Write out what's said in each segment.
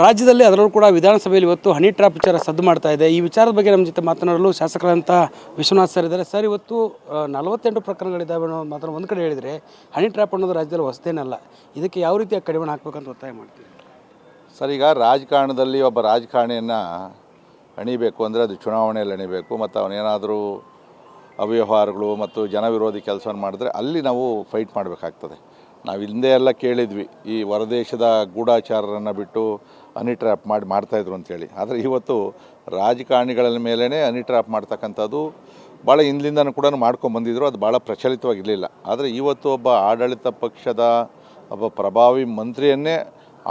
ರಾಜ್ಯದಲ್ಲಿ ಅದರಲ್ಲೂ ಕೂಡ ವಿಧಾನಸಭೆಯಲ್ಲಿ ಇವತ್ತು ಹನಿ ಟ್ರ್ಯಾಪ್ ವಿಚಾರ ಸದ್ದು ಮಾಡ್ತಾ ಇದೆ. ಈ ವಿಚಾರದ ಬಗ್ಗೆ ನಮ್ಮ ಜೊತೆ ಮಾತನಾಡಲು ಶಾಸಕರಂತ ವಿಶ್ವನಾಥ್ ಸರ್ ಇದ್ದಾರೆ. ಸರ್ ಇವತ್ತು ನಲವತ್ತೆಂಟು ಪ್ರಕರಣಗಳಿದ್ದಾವೆ ಅನ್ನೋ ಮಾತ್ರ ಒಂದು ಕಡೆ ಹೇಳಿದರೆ ಹನಿ ಟ್ರ್ಯಾಪ್ ಅನ್ನೋದು ರಾಜ್ಯದಲ್ಲಿ ಹೊಸದೇನಲ್ಲ. ಇದಕ್ಕೆ ಯಾವ ರೀತಿಯ ಕಡಿಮೆ ಹಾಕಬೇಕಂತ ಒತ್ತಾಯ ಮಾಡ್ತೀವಿ ಸರ್ ಈಗ ರಾಜಕಾರಣದಲ್ಲಿ ಒಬ್ಬ ರಾಜಕಾರಣಿಯನ್ನು ಅಣಿಬೇಕು ಅಂದರೆ ಅದು ಚುನಾವಣೆಯಲ್ಲಿ ಅಣಿಬೇಕು. ಮತ್ತು ಅವನೇನಾದರೂ ಅವ್ಯವಹಾರಗಳು ಮತ್ತು ಜನವಿರೋಧಿ ಕೆಲಸವನ್ನು ಮಾಡಿದ್ರೆ ಅಲ್ಲಿ ನಾವು ಫೈಟ್ ಮಾಡಬೇಕಾಗ್ತದೆ. ನಾವು ಹಿಂದೆ ಎಲ್ಲ ಕೇಳಿದ್ವಿ, ಈ ಹೊರದೇಶದ ಗೂಢಾಚಾರರನ್ನು ಬಿಟ್ಟು ಹನಿ ಟ್ರ್ಯಾಪ್ ಮಾಡಿ ಮಾಡ್ತಾಯಿದ್ರು ಅಂತೇಳಿ. ಆದರೆ ಇವತ್ತು ರಾಜಕಾರಣಿಗಳ ಮೇಲೇ ಹನಿ ಟ್ರ್ಯಾಪ್ ಮಾಡ್ತಕ್ಕಂಥದ್ದು ಭಾಳ ಹಿಂದಿಂದನೂ ಕೂಡ ಮಾಡ್ಕೊಂಡು ಬಂದಿದ್ರು, ಅದು ಭಾಳ ಪ್ರಚಲಿತವಾಗಿರಲಿಲ್ಲ. ಆದರೆ ಇವತ್ತು ಒಬ್ಬ ಆಡಳಿತ ಪಕ್ಷದ ಒಬ್ಬ ಪ್ರಭಾವಿ ಮಂತ್ರಿಯನ್ನೇ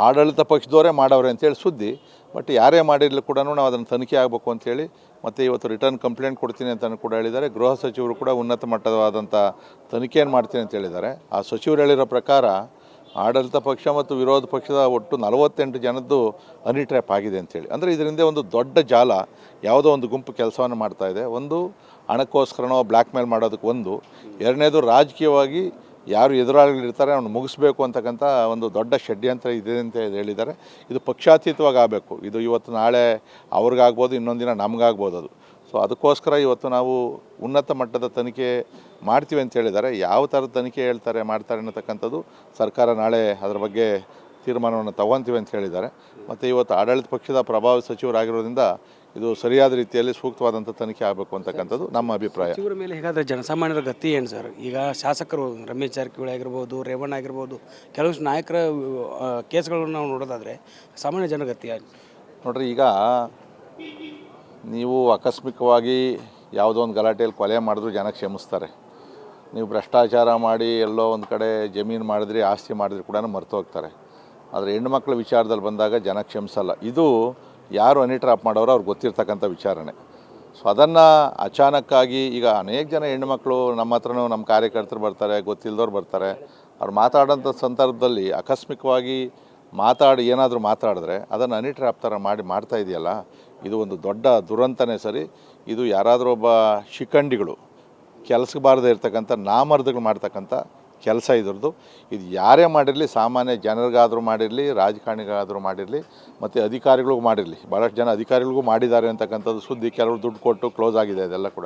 ಆಡಳಿತ ಪಕ್ಷದವರೇ ಮಾಡವ್ರೆ ಅಂತೇಳಿ ಸುದ್ದಿ ಬಟ್ ಯಾರೇ ಮಾಡಿರಲಿ ಕೂಡ ನಾವು ಅದನ್ನು ತನಿಖೆ ಆಗಬೇಕು ಅಂತೇಳಿ ಮತ್ತು ಇವತ್ತು ರಿಟರ್ನ್ ಕಂಪ್ಲೇಂಟ್ ಕೊಡ್ತೀನಿ ಅಂತ ಕೂಡ ಹೇಳಿದ್ದಾರೆ. ಗೃಹ ಸಚಿವರು ಕೂಡ ಉನ್ನತ ಮಟ್ಟವಾದಂಥ ತನಿಖೆಯನ್ನು ಮಾಡ್ತೀನಿ ಅಂತ ಹೇಳಿದ್ದಾರೆ. ಆ ಸಚಿವರು ಹೇಳಿರೋ ಪ್ರಕಾರ ಆಡಳಿತ ಪಕ್ಷ ಮತ್ತು ವಿರೋಧ ಪಕ್ಷದ ಒಟ್ಟು ನಲವತ್ತೆಂಟು ಜನದ್ದು ಅನಿಟ್ರ್ಯಾಪ್ ಆಗಿದೆ ಅಂತೇಳಿ. ಅಂದರೆ ಇದರಿಂದ ಒಂದು ದೊಡ್ಡ ಜಾಲ, ಯಾವುದೋ ಒಂದು ಗುಂಪು ಕೆಲಸವನ್ನು ಮಾಡ್ತಾ ಇದೆ. ಒಂದು, ಹಣಕ್ಕೋಸ್ಕರನೋ ಬ್ಲ್ಯಾಕ್ ಮೇಲ್ ಮಾಡೋದಕ್ಕೆ ಒಂದು, ಎರಡನೇದು ರಾಜಕೀಯವಾಗಿ ಯಾರು ಎದುರಾಳಿಗಳಿರ್ತಾರೆ ಅವ್ನು ಮುಗಿಸ್ಬೇಕು ಅಂತಕ್ಕಂಥ ಒಂದು ದೊಡ್ಡ ಷಡ್ಯಂತ್ರ ಇದೆ ಅಂತ ಹೇಳಿದ್ದಾರೆ. ಇದು ಪಕ್ಷಾತೀತವಾಗಿ ಆಗಬೇಕು ಇದು ಇವತ್ತು ನಾಳೆ ಅವ್ರಿಗಾಗ್ಬೋದು, ಇನ್ನೊಂದಿನ ನಮಗಾಗ್ಬೋದು ಅದು. ಸೊ ಅದಕ್ಕೋಸ್ಕರ ಇವತ್ತು ನಾವು ಉನ್ನತ ಮಟ್ಟದ ತನಿಖೆ ಮಾಡ್ತೀವಿ ಅಂತ ಹೇಳಿದ್ದಾರೆ. ಯಾವ ಥರದ ತನಿಖೆ ಹೇಳ್ತಾರೆ, ಮಾಡ್ತಾರೆ ಅನ್ನತಕ್ಕಂಥದ್ದು ಸರ್ಕಾರ ನಾಳೆ ಅದರ ಬಗ್ಗೆ ತೀರ್ಮಾನವನ್ನು ತಗೊಂತೀವಿ ಅಂತ ಹೇಳಿದ್ದಾರೆ. ಮತ್ತು ಇವತ್ತು ಆಡಳಿತ ಪಕ್ಷದ ಪ್ರಭಾವಿ ಸಚಿವರಾಗಿರೋದ್ರಿಂದ ಇದು ಸರಿಯಾದ ರೀತಿಯಲ್ಲಿ ಸೂಕ್ತವಾದಂಥ ತನಿಖೆ ಆಗಬೇಕು ಅಂತಕ್ಕಂಥದ್ದು ನಮ್ಮ ಅಭಿಪ್ರಾಯ. ಸಚಿವರ ಮೇಲೆ ಹೇಗಾದರೆ ಜನಸಾಮಾನ್ಯರ ಗತಿ ಏನು ಸರ್? ಈಗ ಶಾಸಕರು ರಮೇಶ್ ಜಾರಕಿಹೊಳಿ ಆಗಿರ್ಬೋದು ರೇವಣ್ಣ ಆಗಿರ್ಬೋದು ಕೆಲವಷ್ಟು ನಾಯಕರ ಕೇಸ್ಗಳನ್ನು ನಾವು ನೋಡೋದಾದರೆ ಸಾಮಾನ್ಯ ಜನರ ಗತಿ? ನೋಡ್ರಿ ಈಗ ನೀವು ಆಕಸ್ಮಿಕವಾಗಿ ಯಾವುದೋ ಒಂದು ಗಲಾಟೆಯಲ್ಲಿ ಕೊಲೆ ಮಾಡಿದ್ರು ಜನ ಕ್ಷಮಿಸ್ತಾರೆ. ನೀವು ಭ್ರಷ್ಟಾಚಾರ ಮಾಡಿ ಎಲ್ಲೋ ಒಂದು ಕಡೆ ಜಮೀನು ಮಾಡಿದ್ರಿ ಆಸ್ತಿ ಮಾಡಿದ್ರಿ ಕೂಡ ಮರೆತು ಹೋಗ್ತಾರೆ. ಆದರೆ ಹೆಣ್ಣುಮಕ್ಳ ವಿಚಾರದಲ್ಲಿ ಬಂದಾಗ ಜನ ಕ್ಷಮಿಸಲ್ಲ. ಇದು ಯಾರು ಅನಿಟ್ರಾಪ್ ಮಾಡೋರು ಅವ್ರಿಗೆ ಗೊತ್ತಿರ್ತಕ್ಕಂಥ ವಿಚಾರಣೆ. ಸೊ ಅದನ್ನು ಅಚಾನಕ್ಕಾಗಿ ಈಗ ಅನೇಕ ಜನ ಹೆಣ್ಣುಮಕ್ಳು ನಮ್ಮ ಹತ್ರನೂ ನಮ್ಮ ಕಾರ್ಯಕರ್ತರು ಬರ್ತಾರೆ ಗೊತ್ತಿಲ್ಲದವ್ರು ಬರ್ತಾರೆ. ಅವ್ರು ಮಾತಾಡೋಂಥ ಸಂದರ್ಭದಲ್ಲಿ ಆಕಸ್ಮಿಕವಾಗಿ ಮಾತಾಡಿ ಏನಾದರೂ ಮಾತಾಡಿದ್ರೆ ಅದನ್ನು ಅನಿಟ್ರಾಪ್ ಥರ ಮಾಡಿ ಮಾಡ್ತಾ ಇದೆಯಲ್ಲ, ಇದು ಒಂದು ದೊಡ್ಡ ದುರಂತನೇ ಸರಿ. ಇದು ಯಾರಾದರೂ ಒಬ್ಬ ಶಿಖಂಡಿಗಳು, ಕೆಲಸಕ್ಕೆ ಬಾರದೇ ಇರ್ತಕ್ಕಂಥ ನಾಮರ್ದಗಳು ಮಾಡ್ತಕ್ಕಂಥ ಕೆಲಸ ಇದ್ರದ್ದು. ಇದು ಯಾರೇ ಮಾಡಿರಲಿ ಸಾಮಾನ್ಯ ಜನರಿಗಾದರೂ ಮಾಡಿರಲಿ ರಾಜಕಾರಣಿಗಾದರೂ ಮಾಡಿರಲಿ ಮತ್ತು ಅಧಿಕಾರಿಗಳಿಗೂ ಮಾಡಿರಲಿ. ಭಾಳಷ್ಟು ಜನ ಅಧಿಕಾರಿಗಳಿಗೂ ಮಾಡಿದ್ದಾರೆ ಅಂತಕ್ಕಂಥದ್ದು ಸುದ್ದಿ ಕೆಲವರು ದುಡ್ಡು ಕೊಟ್ಟು ಕ್ಲೋಸ್ ಆಗಿದೆ ಅದೆಲ್ಲ ಕೂಡ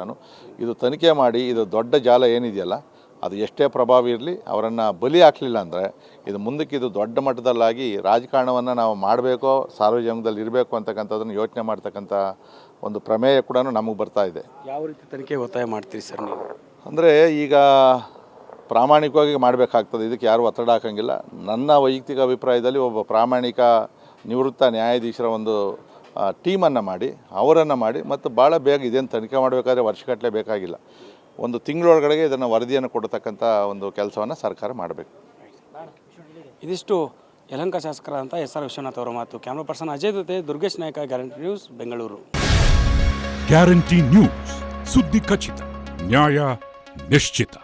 ಇದು ತನಿಖೆ ಮಾಡಿ ಇದು ದೊಡ್ಡ ಜಾಲ ಏನಿದೆಯಲ್ಲ ಅದು ಎಷ್ಟೇ ಪ್ರಭಾವ ಇರಲಿ ಅವರನ್ನು ಬಲಿ ಹಾಕಲಿಲ್ಲ ಅಂದರೆ ಇದು ಮುಂದಕ್ಕೆ ಇದು ದೊಡ್ಡ ಮಟ್ಟದಲ್ಲಾಗಿ ರಾಜಕಾರಣವನ್ನು ನಾವು ಮಾಡಬೇಕೋ ಸಾರ್ವಜನಿಕದಲ್ಲಿ ಇರಬೇಕು ಅಂತಕ್ಕಂಥದ್ದನ್ನು ಯೋಚನೆ ಮಾಡ್ತಕ್ಕಂಥ ಒಂದು ಪ್ರಮೇಯ ಕೂಡ ನಮಗೆ ಬರ್ತಾ ಇದೆ. ಯಾವ ರೀತಿ ತನಿಖೆ ಒತ್ತಾಯ ಮಾಡ್ತೀರಿ ಸರ್ ನೀವು? ಅಂದರೆ ಈಗ ಪ್ರಾಮಾಣಿಕವಾಗಿ ಮಾಡಬೇಕಾಗ್ತದೆ. ಇದಕ್ಕೆ ಯಾರು ಒತ್ತಡ ಹಾಕಂಗಿಲ್ಲ. ನನ್ನ ವೈಯಕ್ತಿಕ ಅಭಿಪ್ರಾಯದಲ್ಲಿ ಒಬ್ಬ ಪ್ರಾಮಾಣಿಕ ನಿವೃತ್ತ ನ್ಯಾಯಾಧೀಶರ ಒಂದು ಟೀಮನ್ನು ಮಾಡಿ ಅವರನ್ನು ಮಾಡಿ ಮತ್ತು ಭಾಳ ಬೇಗ ಇದೇನು ತನಿಖೆ ಮಾಡಬೇಕಾದ್ರೆ ವರ್ಷಗಟ್ಟಲೆ ಬೇಕಾಗಿಲ್ಲ. ಒಂದು ತಿಂಗಳೊಳಗಡೆಗೆ ಇದನ್ನು ವರದಿಯನ್ನು ಕೊಡತಕ್ಕಂಥ ಒಂದು ಕೆಲಸವನ್ನು ಸರ್ಕಾರ ಮಾಡಬೇಕು. ಇದಿಷ್ಟು ಯಲಹಂಕ ಶಾಸಕರಾದಂಥ ಎಸ್ ಆರ್ ವಿಶ್ವನಾಥ್ ಅವರ ಮಾತು. ಕ್ಯಾಮ್ರಾ ಪರ್ಸನ್ ಅಜಯ್ ಜೊತೆ Durgesh Nayaka guarantee news Bengaluru. Guarantee news ಸುದ್ದಿ ಖಚಿತ ನ್ಯಾಯ ನಿಶ್ಚಿತ.